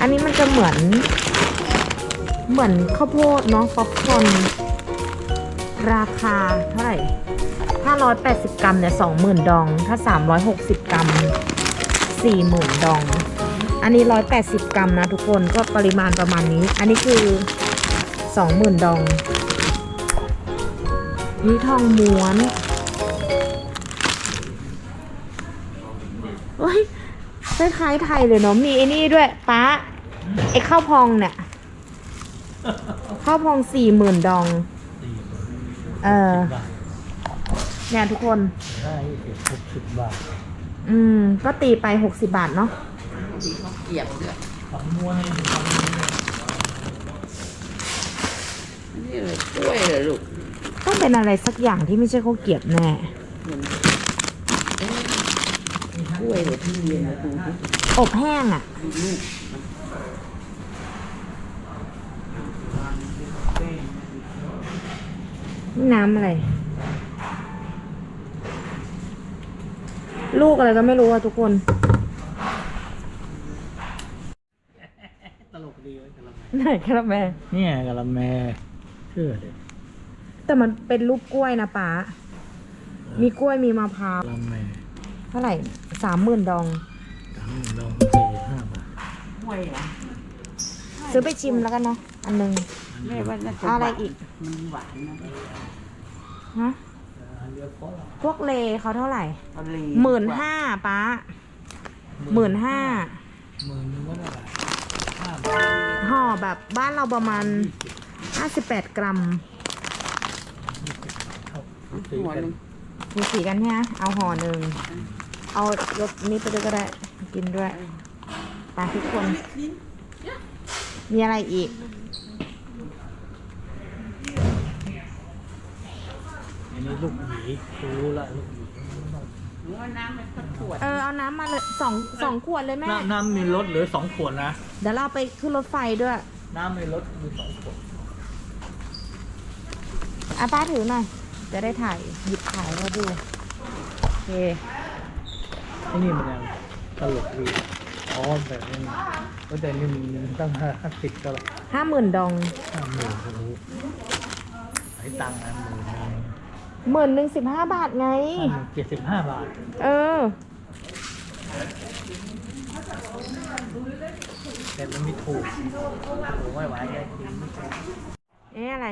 อันนี้มันจะเหมือน เหมือนข้าวโพดเนาะป๊อปคอนราคาเท่าไหร่ถ้า180 กรัมเนี่ย20,000 ดอง ถ้า 360 กรัม 40,000 ดอง อันนี้ 180 กรัมนะทุกคนก็ปริมาณประมาณนี้ อันนี้คือ 20,000 ดอง นี่ทองม้วนเฮ้ยคล้ายไทยเลยเนาะมีไอ้นี่ด้วยป้า ไอ้ข้าวพองเนี่ยข้าวพองสี่หมื่นดอง สี่เออบาทเนี่ยทุกคน ได้สิบหกสิบบาทอืม ก็ตีไปหกสิบาทเนาะเกียบเลือดสองม้วนให้ดูความนี้เลยนี่เลยกล้วยเลยลูกต้องเป็นอะไรสักอย่างที่ไม่ใช่ข้าวเกรียบแน่เหมือนเอ๊ะกล้วยเลยที่เรียนมาดูดิอบแห้งอะ่ะ ดูลูก นี่น้ำอะไร ลูกอะไรก็ไม่รู้อะทุกคน ตลกดีเลยกะละแมไหนครับแม่เนี่ยกะละแมเชื่อเลยแต่มันเป็นรูปกล้วยนะป๊ามีกล้วยมีมะพร้าว กะละแมเท่าไหร่สามหมื่นดองสามหมื่นดองสี่ห้าบาทกล้วยเหรอ ซื้อไปชิมแล้วกันเนาะอันหนึงแม่ว่าน่าจะเอาอะไรหวานอีกมันหวานนะฮะอันเดียวพอละพวกเลเขาเท่าไหร่ทะเลหมื่นห้าป๊าหมื่นห้าหมื่นนึงก็ได้ห้าบาทห่อแบบบ้านเราประมาณห้าสิบแปดกรัมเข้าตีหัวกันหนึงมีสีกันใช่ไหมเอาห่อหนึ่ง เอารสนี้ไปด้วยก็ได้ กินด้วยไปทุกคน มีอะไรอีก อันนี้ลูกหวีรู้ละลูกหวีหัวน้ำมันก็ขวดเออเอาน้ำมาเลยสองสองขวดเลยแม่ น้ำน้ำมีรถเหลือสองขวดนะ เดี๋ยวเราไปขึ้นรถไฟด้วย น้ำมีรถมีสองขวดอะป้าถือหน่อย จะได้ถ่ายหยิบถ่ายมาดู โอเค ไอ้นี่มันยังตลกดี อ๋อแบบนี้ก็แต่นี่มันตั้งห้าสิบก็ละห้าหมื่นดองห้าหมื่นก็รู้ไอ้ตังค์นะหมื่นหนึ่งหมื่นหนึ่งสิบห้าบาทไง เจ็ดสิบห้าบาทเออ แต่มันไม่ถูกถูกไม่ไหวไงกินไม่ถูกเอ๊ะอะไร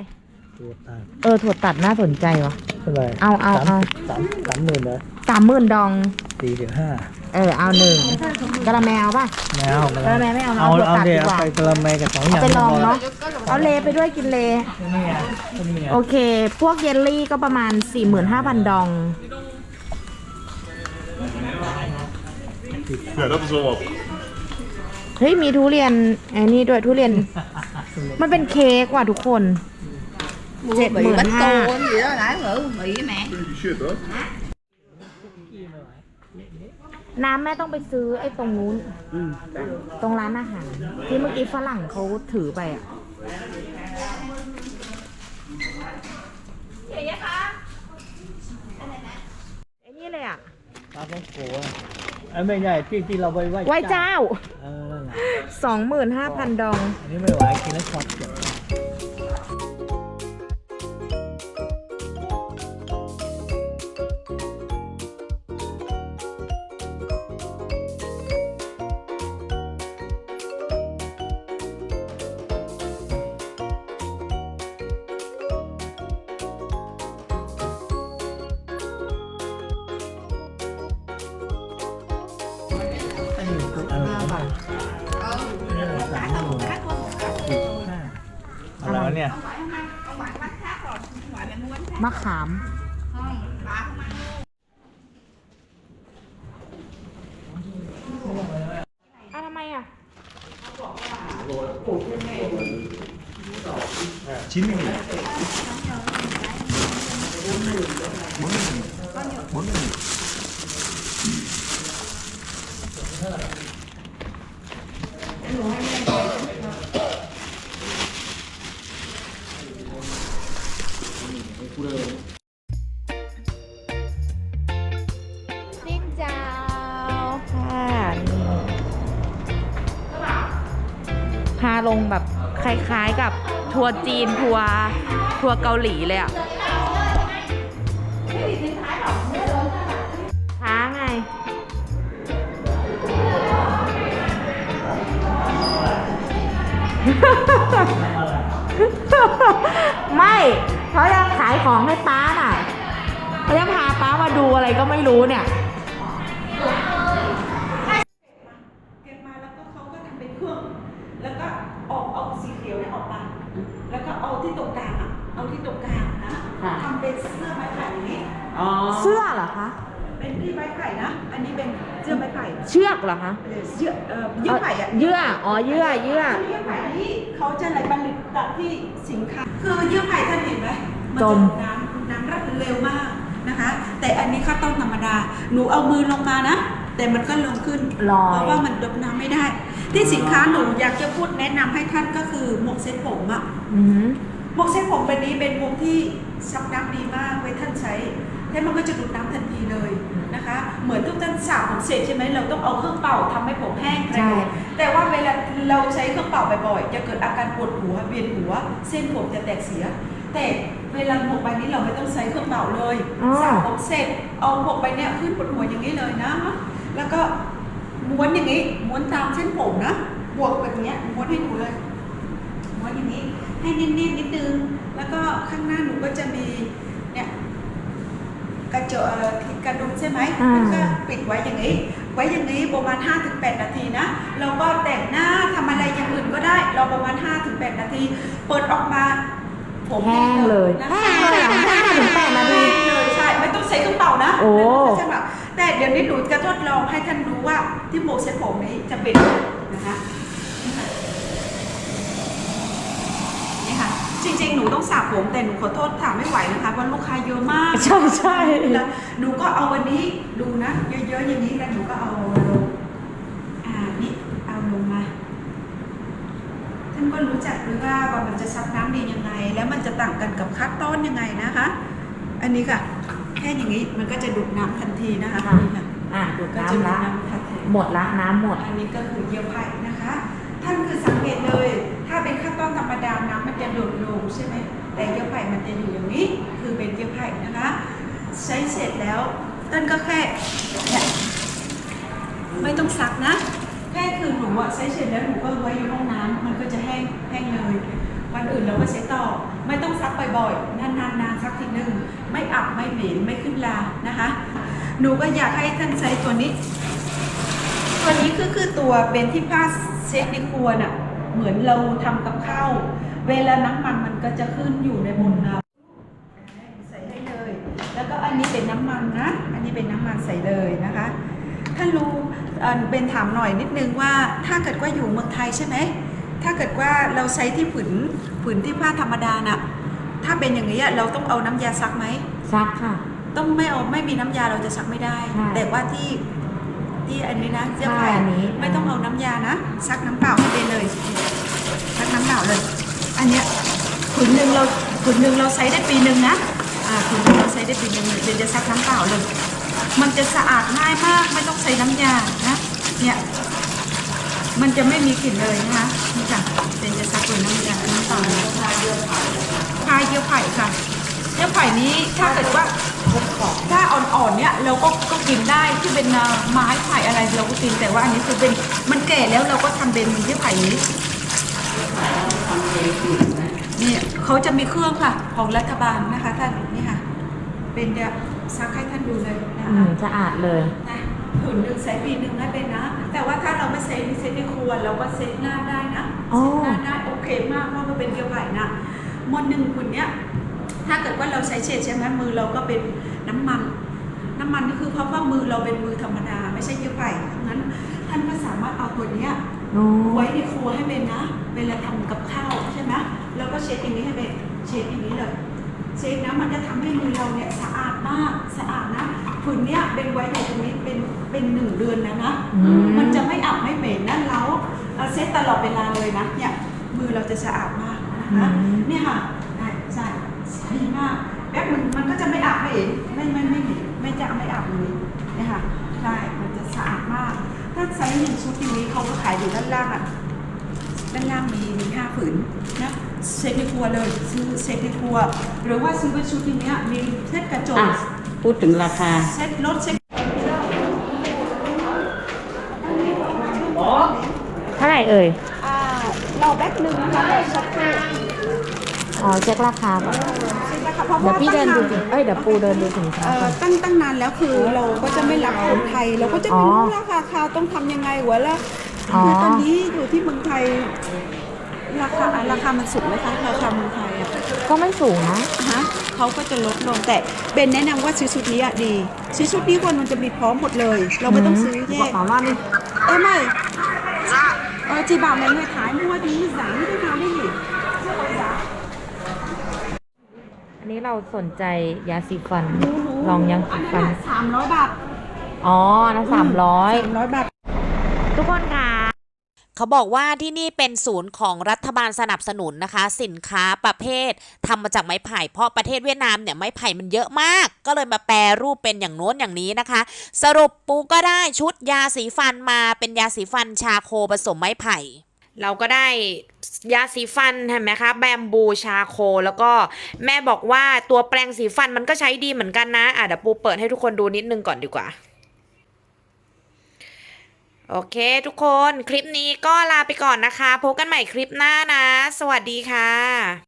ตัวตังค์เออถั่วตัดน่าสนใจวะ เท่าไหร่เอาเอาสมเอา สามสามหมื่นเหรอสามหมื่นดอง สี่ถึงห้าเออเอาหนึ่งกระแมวป่ะ ไม่เอากระแมไม่เอาเอาเอาเอาถั่วตัดเดี๋ดียวกว่าไปกระแมกับสองอย่างเอาไปลองเนาะแล้วก็เอาเลไปด้วยกินเล นี่ไงนี่ไงโอเค พวกเยลลี่ก็ประมาณ 45,000 ดอง Ja, dat is wel wat. เฮ้ย มีทุเรียนไอ้นี่ด้วยทุเรียน มันเป็นเค้กว่ะทุกคนเจ็ดหมื่น bánh ห้า tô gì đó nãy ngữ mỹ mẹ Beetje shit hoor. น้ำแม่ต้องไปซื้อไอ้ตรงนู้น ừ. ตรงร้านอาหารที่เมื่อกี้ฝรั่งเขาถือไปอะไอ้นี่เลยอะปลาต้องโกะไอ้ไม่ใหญ่ที่ที่เราไว้ไหว้ไหว้เจ้าเออนั่นแหละ25,000ดอง อันนี้ไม่ไหวกินแล้วช็อตเจ็บอั สามหมื่นสี่ห้าอะไรวะเนี่ย มะขามเอาทำไมอะสิ้นเจ้า ลงแบบคล้ายๆกับทัวร์จีนทัวร์ทัวร์เกาหลีเลยอะช้าไง ไม่เขายังขายของให้ป้าน่ะเขายังพาป้ามาดูอะไรก็ไม่รู้เนี่ย อันนี้เป็นเสื้อไม้ไผ่เชือกเหรอคะเออเสื้อเอ่อเยื่อไผ่อะเยื่ออ๋อเยื่อเยื่อ เยื่อไผ่ที่เขาจะอะไรผลิตจากที่สินค้าคือเยื่อไผ่ท่านเห็นไหมมันจจะมน้ำน้ำรัดเร็วมากนะคะ แต่อันนี้ข้าวต้มธรรมดา หนูเอามือลงมานะ แต่มันก็ลงขึ้น ลอย เพราะว่ามันดบน้ำไม่ได้ ที่สินค้าหนูอยากจะพูดแนะนำให้ท่านก็คือหมวกเซ็ตผมอะ อือหือหมวกเซ็ตผมแบบนี้เป็นหมวกที่ซับน้ำดีมากไว้ท่านใช้แล้วมันก็จะดูดน้ำทัน ทีเลยนะคะ เหมือนทุกท่านสระผมเสร็จใช่ไหมเราต้องเอาเครื่องเป่าทำให้ผมแห้งใช่เร็วแต่ว่าเวลาเราใช้เครื่องเป่าบ่อยๆจะเกิดอาการปวดหัวเวียนหัว เส้นผมจะแตกเสีย แต่เวลาหมวกใบนี้เราไม่ต้องใช้เครื่องเป่าเลยอ๋อสระผมเสร็จเอาหมวกใบเนี้ยขึ้นบนหัวอย่างนี้เลยนะ แล้วก็ม้วนอย่างนี้ม้วนตามเส้นผมนะบวกแบบเนี้ยม้วนให้ดูเลยม้วนอย่างนี้ให้เนียนๆนิดนึงแล้วก็ข้างหน้าหนูก็จะมีเนี่ย กระจกเอ่อกระดุมใช่ไหมอ่า แล้วก็ปิดไว้อย่างนี้ ไว้อย่างนี้ประมาณ 5-8 นาทีนะ เราก็แต่งหน้าทำอะไรอย่างอื่นก็ได้ เราประมาณ 5-8 นาที เปิดออกมาผมแห้งเลยนะแห้งเลยเหรอห้าถึงแปดนาทีแห้งเลยใช่ ไม่ต้องใช้เครื่องเป่านะโอ้ ไม่ต้องใช้เครื่องเป่าแต่เดี๋ยวนี้หนูจะทดลองให้ท่านรู้ว่าที่โมเซ็ตผมนี้จะเป็นนะคะ นี่ค่ะ จริงๆ หนูต้องสระผมแต่หนูขอโทษถามไม่ไหวนะคะเพราะลูกค้าเยอะมากใช่ใช่ แล้วหนูก็เอาวันนี้ดูนะเยอะๆอย่างนี้แล้วหนูก็เอาลงอ่านี่เอาลงมาท่านก็รู้จักด้วยว่าว่ามันจะซับน้ำดียังไง แล้วมันจะต่างกันกับคัดต้อนยังไงนะคะ อันนี้ค่ะแค่อย่างนี้มันก็จะดูดน้ำทันทีนะคะค่ะ นี่ค่ะอะดูดก็จะน้ำดูดละ น้ำทันที หมดละน้ำหมด อันนี้ก็คือเยื่อไผ่นะคะ ท่านคือสังเกตเลยถ้าเป็นข้าวต้มธรรมดาน้ำมันจะโดดลงใช่ไหมแต่เยื่อไผ่มันจะอยู่อย่างนี้ คือเป็นเยื่อไผ่นะคะ ใช้เสร็จแล้วท่านก็แค่ ไม่ต้องซักนะ แค่คือหนูอะใช้เสร็จแล้วหนูก็ไว้อยู่ห้องน้ำมันก็จะแห้งแห้งเลยวันอื่นเราก็ใช้ต่อ ไม่ต้องซักบ่อยๆนานๆๆซักทีหนึ่งไม่อับไม่เหม็นไม่ขึ้นลานะคะ หนูก็อยากให้ท่านใช้ตัวนี้ ตัวนี้ก็คือตัวเป็นที่ผ้าเช็ดในครัวน่ะ เหมือนเราทำกับข้าวเวลาน้ำมันมันก็จะขึ้นอยู่ในบนน้ำใส่ให้เลย แล้วก็อันนี้เป็นน้ำมันนะ อันนี้เป็นน้ำมันใส่เลยนะคะท่านรู้เอ่อเป็นถามหน่อยนิดนึงว่าถ้าเกิดว่าอยู่เมืองไทยใช่ไหมถ้าเกิดว่าเราใช้ที่ผืนผืนที่ผ้าธรรมดาน่ะถ้าเป็นอย่างนี้ยเราต้องเอาน้ำยาซักไหมซักค่ะ ต้องไม่เอาไม่มีน้ำยาเราจะซักไม่ได้ใช่แต่ว่าที่ ที่อันนี้นะเสื้อใช่ผ้าอันนี้ไม่ต้องเอาน้ำยานะซักน้ำเปล่าให้ได้เลยซักน้ำเปล่าเลย อันเนี้ยผืนหนึ่งเราผืนหนึ่งเราใช้ได้ปีหนึ่งนะอ่าผืนหนึ่งเราใช้ได้ปีหนึ่งเลยเดี๋ยวจะซักน้ำเปล่าเลย มันจะสะอาดง่ายมากไม่ต้องใช้น้ำยานะเนี่ยมันจะไม่มีกลิ่นเลยนะคะนี่จ้ะเดี๋ยวจะซักด้วยน้ำยาน้ำเปล่าเลยพายเยื่อไผ่ค่ะ เยื่อไผ่นี้ถ้าเกิดว่าถ้าอ่อนๆเนี่ยเราก็ก็กินได้ที่เป็นอ่าไม้ไผ่อะไรเราก็กินแต่ว่าอันนี้คือเป็นมันแก่แล้วเราก็ทำเป็นที่ไผ่นี้เนี่ยเขาจะมีเครื่องค่ะ ของรัฐบาลนะคะท่านนี่ค่ะ เป็นจะซักให้ท่านดูเลยนะอืคะมสะอาดเลยนะผืนหนึ่งใช้ปีหนึ่งได้เป็นนะ แต่ว่าถ้าเราไม่เซ็ตเซ็ตในครัวเราก็เซ็ตหน้าได้นะอ๋อเซ็ตหน้าได้โอเคมากเพราะมันเป็นเกลียวไผ่นะมวนหนึ่งผืนเนี้ย ถ้าเกิดว่าเราใช้เฉดใช่ไหมมือเราก็เป็นน้ำมัน น้ำมันก็คือเพราะว่ามือเราเป็นมือธรรมดา ไม่ใช่เยื่อไผ่ดังนั้นท่านก็สามารถเอาตัวเนี้ยโอ้ไว้ในครัวให้เป็นนะ เวลาทำกับข้าวใช่ไหมแล้วก็เช็ดอย่างนี้ให้เป็นเช็ดอย่างนี้เลยเช็ดนะมันจะทำให้มือเราเนี่ยสะอาดมากสะอาดนะผืนเนี้ยเป็นไว้ในตรงนี้เป็นเป็นหนึ่งเดือนแล้วนะอืมมันจะไม่อับไม่เหม็นนั่นแล้วเอาเช็ดตลอดเวลาเลยนะเนี่ยมือเราจะสะอาดมากนะคะอืมเนี่ยค่ะได้ใช่ ดีมากแป๊บมันมันก็จะไม่อับไม่เห็นไม่ไม่ไม่เหม็นไม่จะไม่อับเลยเนี่ยค่ะใช่มันจะสะอาดมาก ถ้าไซส์หนึ่งชุดอย่างนี้เขาก็ขายอยู่ด้านล่างอะด้านล่างมีมีห้าผืนนะเซตในครัวเลยซื้อเซตในครัว หรือว่าซื้อเป็นชุดอย่างเนี้ยมีเซตกระจกอะพูดถึงราคาเซตรถเซตเท่าไหร่เอ่ยอ่าเราแบ็คหนึ่งนะคะเราสักครู่อ๋อเช็คราคาก่อนใช่ไหม คะเพราะเดี๋ยวว่าพี่เดินดูตั้งสิเอ้ยเดี๋ยวปูเดินดูสินค้าเอ่ก่ออน ตั้งตั้งนานแล้วคือเราก็จะไม่รับคนไทย เราก็จะไม่อ๋รู้อราคาคาต้องทำยังไงหัวละอ๋อ คือตอนนี้อยู่ที่เมืองไทย ราคาราคามันสูงไหมคะราคาเมืองไทยอะก็ไม่สูงนะฮะเขาก็จะลดลงแต่เบนแนะนำว่าซื้อชุดนี้อะดีซื้อชุดนี้คนมันจะมีพร้อมหมดเลย เราไม่ต้องซื้อแยบอกกหมอว่านี่เอ้ยไม่เออจีบาไม่ไม่ขายมั่วดีสั่งไม่ได้มาได้หนิ นนี้เราสนใจยาสีฟัน ลองยังสีฟันสามร้อยบาท อ๋อนะสามร้อยสามร้อยบาท ทุกคนค่ะเขาบอกว่าที่นี่เป็นศูนย์ของรัฐบาลสนับสนุนนะคะ สินค้าประเภททำมาจากไม้ไผ่เพราะประเทศเวียดนามเนี่ยไม้ไผ่มันเยอะมาก ก็เลยมาแปรรูปเป็นอย่างโน้นอย่างนี้นะคะ สรุปปูก็ได้ชุดยาสีฟันมาเป็นยาสีฟันชาโคผสมไม้ไผ่ เราก็ได้ยาสีฟันใช่ไหมคะแบมบูชาโค แล้วก็แม่บอกว่าตัวแปรงสีฟันมันก็ใช้ดีเหมือนกันนะ อะเดี๋ยวปูเปิดให้ทุกคนดูนิดนึงก่อนดีกว่า โอเคทุกคนคลิปนี้ก็ลาไปก่อนนะคะ พบกันใหม่คลิปหน้านะ สวัสดีค่ะ